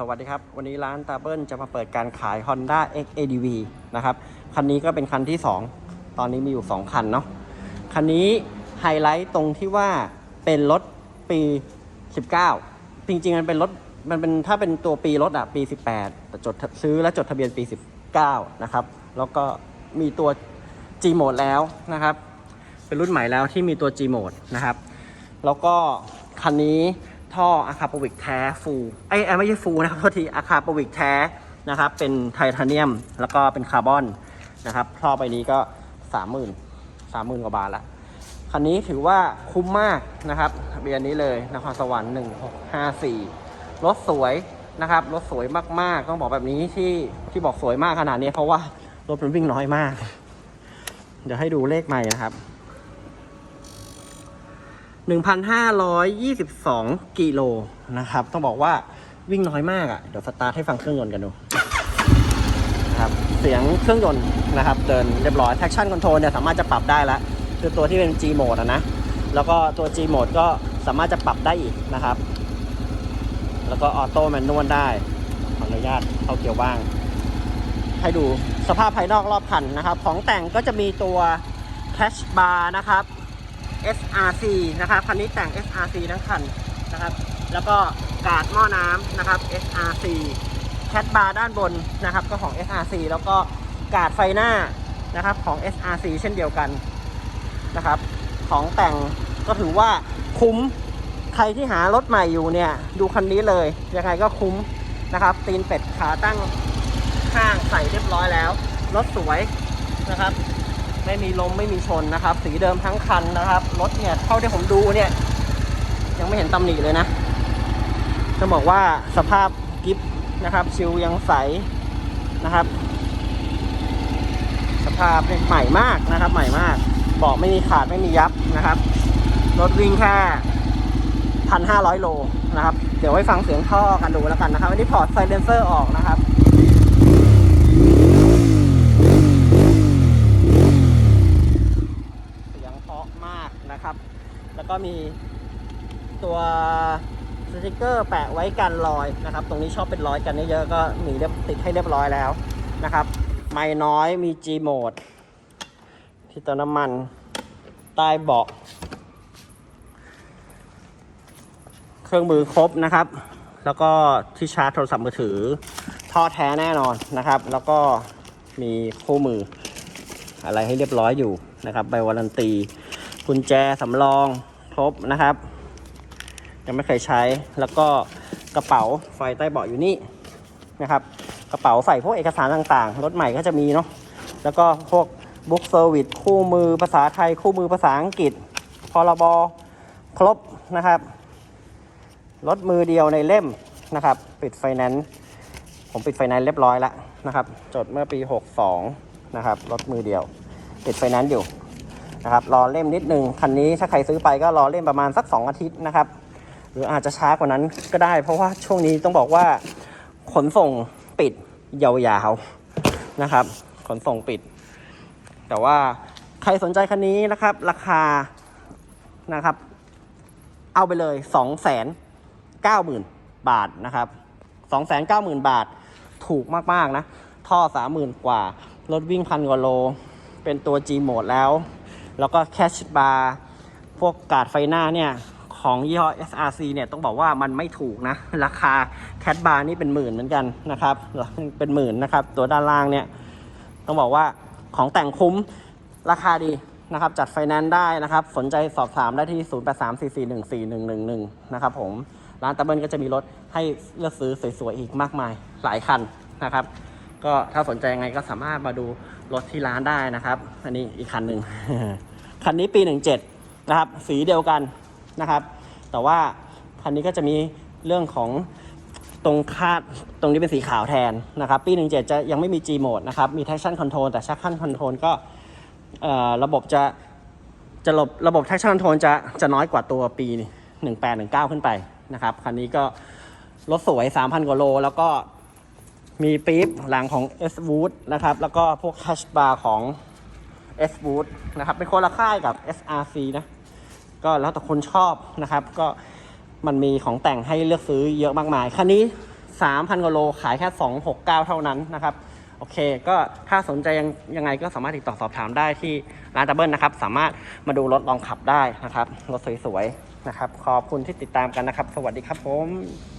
สวัสดีครับ วันนี้ร้านตาเบิลจะมาเปิดการขาย Honda XADV นะครับ คันนี้ก็เป็นคันที่ 2 ตอนนี้มีอยู่ 2 คันเนาะ คันนี้ไฮไลท์ตรงที่ว่าเป็นรถปี 19 จริงๆ มันเป็นรถ มันเป็นถ้าเป็นตัวปีรถอะปี 18 แต่จดซื้อและจดทะเบียนปี 19 นะครับ แล้วก็มีตัว G Mode แล้วนะครับ เป็นรุ่นใหม่แล้วที่มีตัว G Mode นะครับ แล้วก็คันนี้ ท่ออะคาปวิกแท้ฟูไอ้ยเอ้ยไม่ใช่ฟูนะครับโทษทีอะคาปวิกแท้นะครับเป็นไทเทเนียมแล้วก็เป็นคาร์บอนนะครับท่อใบนี้ก็สามหมื่นสามหมื่นกว่าบาทละคันนี้ถือว่าคุ้มมากนะครับทะเบียนนี้เลยนครสวรรค์1654รถสวยนะครับรถสวยมากๆ ต้องบอกแบบนี้ที่ที่บอกสวยมากขนาดนี้เพราะว่ารถมันวิ่งน้อยมาก เดี๋ยวให้ดูเลขใหม่นะครับ 1,522 กิโลนะครับ ต้องบอกว่าวิ่งน้อยมากอะ่ะ เดี๋ยวสตาร์ทให้ฟังเครื่องยนต์กันดูนะครับเสียงเครื่องยนต์นะครับ เดินเรียบร้อย traction control เนี่ยสามารถจะปรับได้แล้วคือตัวที่เป็น G mode อะนะ แล้วก็ตัว G mode ก็สามารถจะปรับได้อีกนะครับ แล้วก็ออโต้แมนนวลได้ ขออนุญาตเข้าเกียร์ว่าง ให้ดูสภาพภายนอกรอบคันนะครับ ของแต่งก็จะมีตัว Cash Bar นะครับ SRC นะครับคันนี้แต่ง SRC ทั้งคันนะครับ แล้วก็กาดหม้อน้ำนะครับ SRC แคทบาร์ด้านบนนะครับก็ของ SRC แล้วก็กาดไฟหน้านะครับของ SRC เช่นเดียวกันนะครับ ของแต่งก็ถือว่าคุ้มใครที่หารถใหม่อยู่เนี่ย ดูคันนี้เลยยังไงก็คุ้มนะครับ ตีนเป็ดขาตั้งข้างใส่เรียบร้อยแล้ว รถสวยนะครับ ไม่มีลมไม่มีชนนะครับ สีเดิมทั้งคันนะครับ รถเนี่ยเท่าที่ผมดูเนี่ย ยังไม่เห็นตำหนิเลยนะ จะบอกว่าสภาพกิฟนะครับ ชิลยังใสนะครับ สภาพเนี่ยใหม่มากนะครับ ใหม่มากเบาะไม่มีขาดไม่มียับนะครับ รถวิ่งแค่พันห้าร้อยโลนะครับ เดี๋ยวไว้ฟังเสียงท่อกันดูแล้วกันนะครับ อันนี้พอร์ตไซเลนเซอร์ออกนะครับ เสียงเพราะมากนะครับ แล้วก็ มีตัวสติกเกอร์แปะไว้กันรอยนะครับ ตรงนี้ชอบเป็นรอยกันเยอะก็มีเรียบติดให้เรียบร้อยแล้วนะครับ ไม่น้อยมี G mode ที่เติมน้ำมันใต้เบาะเครื่องมือครบนะครับ แล้วก็ที่ชาร์จโทรศัพท์มือถือ ท่อแท้แน่นอนนะครับ แล้วก็มีคู่มืออะไรให้เรียบร้อยอยู่นะครับใบวารันตีกุญแจสำรอง ครบนะครับ ยังไม่เคยใช้แล้วก็กระเป๋าไฟใต้เบาะอยู่นี่นะครับ กระเป๋าใส่พวกเอกสารต่างๆ รถใหม่ก็จะมีเนาะแล้วก็พวกบุ๊กเซอร์วิสคู่มือภาษาไทย คู่มือภาษาอังกฤษพรบครบนะครับรถมือเดียวในเล่มนะครับ ปิดไฟแนนซ์ผมปิดไฟแนนซ์เรียบร้อยแล้วนะครับ จดเมื่อปี 62 นะครับรถมือเดียว ปิดไฟแนนซ์อยู่ นะครับรอเล่มนิดนึงคันนี้ถ้าใครซื้อไปก็รอเล่มประมาณสัก 2 อาทิตย์นะครับ หรืออาจจะช้ากว่านั้นก็ได้ เพราะว่าช่วงนี้ต้องบอกว่าขนส่งปิดยาวๆนะครับ ขนส่งปิด แต่ว่าใครสนใจคันนี้นะครับ ราคานะครับ เอาไปเลย2 9 0 0 0 0 บาทนะครับ2 9 0 0 0 0 บาทถูกมากๆนะ ท่อ 30,000 กว่า รถวิ่งพันกว่าโล เป็นตัว G mode แล้ว แล้วก็แคชบาร์พวกกาดไฟหน้าเนี่ยของยี่ห้อ SRC เนี่ยต้องบอกว่ามันไม่ถูกนะ ราคาแคชบาร์นี่เป็นหมื่นเหมือนกันนะครับ เป็นหมื่นนะครับ ตัวด้านล่างเนี่ยต้องบอกว่าของแต่งคุ้มราคาดีนะครับ จัดไฟแนนซ์ได้นะครับ สนใจสอบถามได้ที่ 0834414111 นะครับผมร้านตะเบิลก็จะมีรถให้เลือกซื้อสวยๆอีกมากมายหลายคันนะครับ ก็ถ้าสนใจยังไงก็สามารถมาดูรถที่ร้านได้นะครับ อันนี้อีกคันหนึ่ง คันนี้ปี 17 นะครับ สีเดียวกันนะครับ แต่ว่าคันนี้ก็จะมีเรื่องของตรงคาดตรงนี้เป็นสีขาวแทนนะครับ ปี 17 จะยังไม่มี G mode นะครับ มี traction control แต่ traction control ก็ระบบจะจะระบบระบบ traction control จะจะน้อยกว่าตัวปี 18 19 ขึ้นไปนะครับ คันนี้ก็รถสวย 3,000 กว่าโล แล้วก็มีปี๊บหลังของ S Wood นะครับ แล้วก็พวก Cash Bar ของ S Wood นะครับ เป็นคนละค่ายกับ SRC นะ ก็แล้วแต่คนชอบนะครับ ก็มันมีของแต่งให้เลือกซื้อเยอะมากมาย คันนี้ 3,000กว่าโลขายแค่ 269 เท่านั้นนะครับ โอเค ก็ถ้าสนใจยังยังไงก็สามารถติดต่อสอบถามได้ที่ร้านดับเบิลนะครับ สามารถมาดูรถลองขับได้นะครับ รถสวยๆนะครับ ขอบคุณที่ติดตามกันนะครับ สวัสดีครับผม